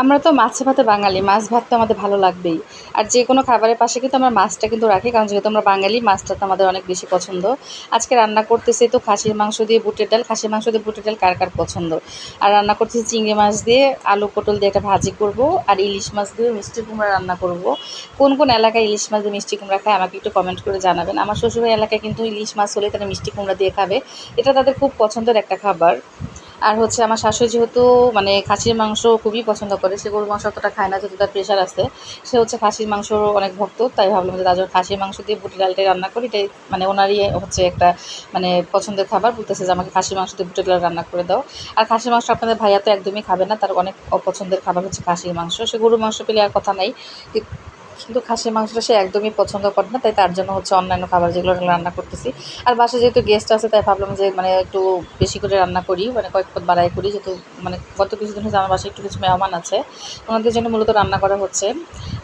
আমরা তো মাছে ভাতে বাঙালি, মাছ ভাত তো আমাদের ভালো লাগবেই। আর যে কোনো খাবারের পাশে কিন্তু আমরা মাছটা কিন্তু রাখি, কারণ যেহেতু আমরা বাঙালি, মাছটা তো আমাদের অনেক বেশি পছন্দ। আজকে রান্না করতেছি তো খাসির মাংস দিয়ে বুটের ডাল। খাসির মাংস দিয়ে বুটের ডাল কার কার পছন্দ? আর রান্না করতেছি চিংড়ি মাছ দিয়ে, আলু পটল দিয়ে একটা ভাজি করব, আর ইলিশ মাছ দিয়ে মিষ্টি কুমড়া রান্না করব। কোন কোন এলাকায় ইলিশ মাছ দিয়ে মিষ্টি কুমড়া খায় আমাকে একটু কমেন্ট করে জানাবেন। আমার শ্বশুরের এলাকায় কিন্তু ইলিশ মাছ হলে তারা মিষ্টি কুমড়া দিয়ে খাবে। এটা তাদের খুব পছন্দের একটা খাবার। আর হচ্ছে আমার শাশুড়ি যেহেতু মানে খাসির মাংস খুবই পছন্দ করে, সে গরুর মাংস অতটা খায় না যেহেতু তার প্রেশার আছে, সে হচ্ছে খাসির মাংসর অনেক ভক্ত, তাই ভাবলাম যে তার খাসির মাংস দিয়ে বুটি ডালটাই রান্না করি, এটাই মানে ওনারই হচ্ছে একটা মানে পছন্দের খাবার, বলতেছে যে আমাকে খাসির মাংস দিয়ে বুটি ডাল রান্না করে দাও। আর খাসির মাংস আপনাদের ভাইয়া তো একদমই খাবে না, তার অনেক অপছন্দের খাবার হচ্ছে খাসির মাংস, সে গরুর মাংস পেলে আর কথা নাই কিন্তু খাসির মাংসটা সে একদমই পছন্দ করে না, তাই তার জন্য হচ্ছে অন্যান্য খাবার যেগুলো রান্না করতেছি। আর বাসায় যেহেতু গেস্ট আছে, তাই ভাবলাম যে মানে একটু বেশি করে রান্না করি মানে কয়েক পদ বাড়াই করি, যেহেতু মানে গত কিছুদিন হচ্ছে আমার বাসায় একটু কিছু মেহমান আছে, ওনাদের জন্য মূলত রান্না করা হচ্ছে।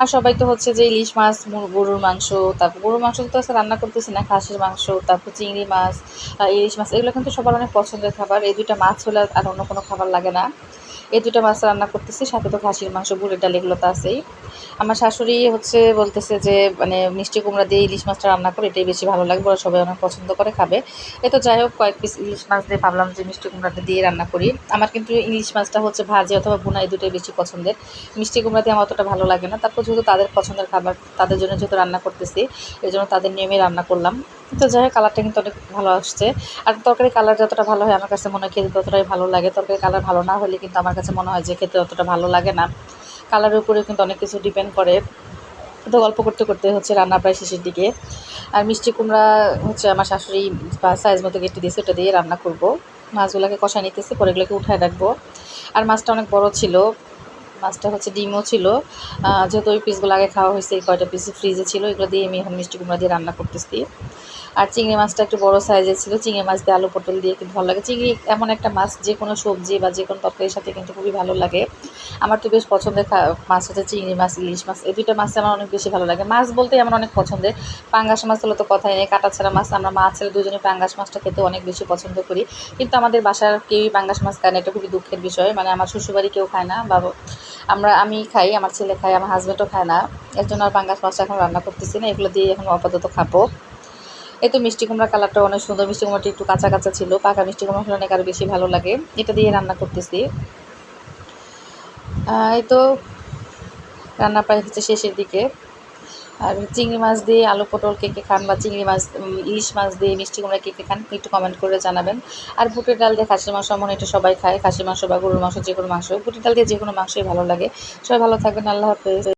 আর সবাই তো হচ্ছে যে ইলিশ মাছ গরুর মাংস, তারপর গরুর মাংস তো আছে, রান্না করতেছি না, খাসির মাংস, তারপর চিংড়ি মাছ ইলিশ মাছ, এগুলো কিন্তু সবার অনেক পছন্দের খাবার, এই দুইটা মাছ হলে আর অন্য কোনো খাবার লাগে না। এই দুটো মাছ রান্না করতেছি, সাথে তো খাসির মাংস বুড়ের ডাল, এগুলো তো আছেই। আমার শাশুড়ি হচ্ছে বলতেছে যে মানে মিষ্টি কুমড়া দিয়ে ইলিশ মাছটা রান্না করে, এটাই বেশি ভালো লাগবে, ওরা সবাই অনেক পছন্দ করে খাবে। এ তো যাই হোক, কয়েক পিস ইলিশ মাছ দিয়ে ভাবলাম যে মিষ্টি কুমড়াটা দিয়ে রান্না করি। আমার কিন্তু ইলিশ মাছটা হচ্ছে ভাজি অথবা বুনা এই দুটোই বেশি পছন্দের। মিষ্টি কুমড়া দিয়ে আমার অতটা ভালো লাগে না। তারপর যেহেতু তাদের পছন্দের খাবার, তাদের জন্য যেহেতু রান্না করতেছি, এই জন্য তাদের নিয়মে রান্না করলাম। তো যাই হোক কালারটা কিন্তু অনেক ভালো আসছে। আর তরকারি কালার যতটা ভালো হয়, আমার কাছে মনে হয় খেতে ততটাই ভালো লাগে। তরকারি কালার ভালো না হলে কিন্তু আমার কাছে মনে হয় যে খেতে অতটা ভালো লাগে না। কালারের উপরে কিন্তু অনেক কিছু ডিপেন্ড করে। তো গল্প করতে করতে হচ্ছে রান্না প্রায় শেষের দিকে। আর মিষ্টি কুমড়া হচ্ছে আমার শাশুড়ি বা সাইজ মতো কেটে দিয়েছে, ওটা দিয়ে রান্না করব। মাছগুলোকে কষা নিতেছে, পরে এগুলোকে উঠায় রাখব। আর মাছটা অনেক বড় ছিল। মাছটা হচ্ছে ডিমও ছিল। যেহেতু ওই পিসগুলো আগে খাওয়া হয়েছে, এই কয়টা পিস ফ্রিজে ছিল, এগুলো দিয়ে আমি এখন মিষ্টি কুমড়া দিয়ে রান্না করতেছি। আর চিংড়ি মাছটা একটু বড় সাইজের ছিল, চিংড়ি মাছ দিয়ে আলু পটল দিয়ে কিন্তু ভালো লাগে। চিংড়ি এমন একটা মাছ, যে কোনো সবজি বা যে কোনো তরকারির সাথে কিন্তু খুবই ভালো লাগে। আমার তো বেশ পছন্দের মাছ হচ্ছে চিংড়ি মাছ, ইলিশ মাছ। এই দুইটা মাছ আমার অনেক বেশি ভালো লাগে। মাছ বলতেই আমার অনেক পছন্দের। পাঙ্গাস মাছ হলে তো কথাই নেই, কাটা ছাড়া মাছ। আমরা মা ছেলে দুজনে পাঙ্গাস মাছটা খেতে অনেক বেশি পছন্দ করি। কিন্তু আমাদের বাসার কেউই পাঙ্গাস মাছ খায় না, এটা খুবই দুঃখের বিষয়। মানে আমার শ্বশুরবাড়ি কেউ খায় না বা আমরা, আমি খাই, আমার ছেলে খাই আমার হাজব্যান্ডও খায় না। এর জন্য আর পাঙ্গাস মাছটা এখন রান্না করতেছি না, এগুলো দিয়ে এখন আপাতত খাব। এই তো মিষ্টি কুমড়া কালারটা অনেক সুন্দর। মিষ্টি কুমড়াটা একটু কাঁচা কাঁচা ছিল, পাকা মিষ্টি কুমড়া হলে অনেক আরও বেশি ভালো লাগে। এটা দিয়ে রান্না করতেছি। এই তো রান্না প্রায় হচ্ছে শেষের দিকে। আর চিংড়ি মাছ দিয়ে আলু পটল কেকে খান বা চিংড়ি মাছ ইলিশ মাছ দিয়ে মিষ্টি কুমড়া কেকে খান একটু কমেন্ট করে জানাবেন। আর বুটের ডাল দিয়ে খাসির মাংস মনে এটা সবাই খায়, খাসির মাংস বা গরুর মাংস, যে কোনো মাংস বুটের ডাল দিয়ে যে কোনো মাংসই ভালো লাগে। সবাই ভালো থাকবেন, আল্লাহ হাফেজ।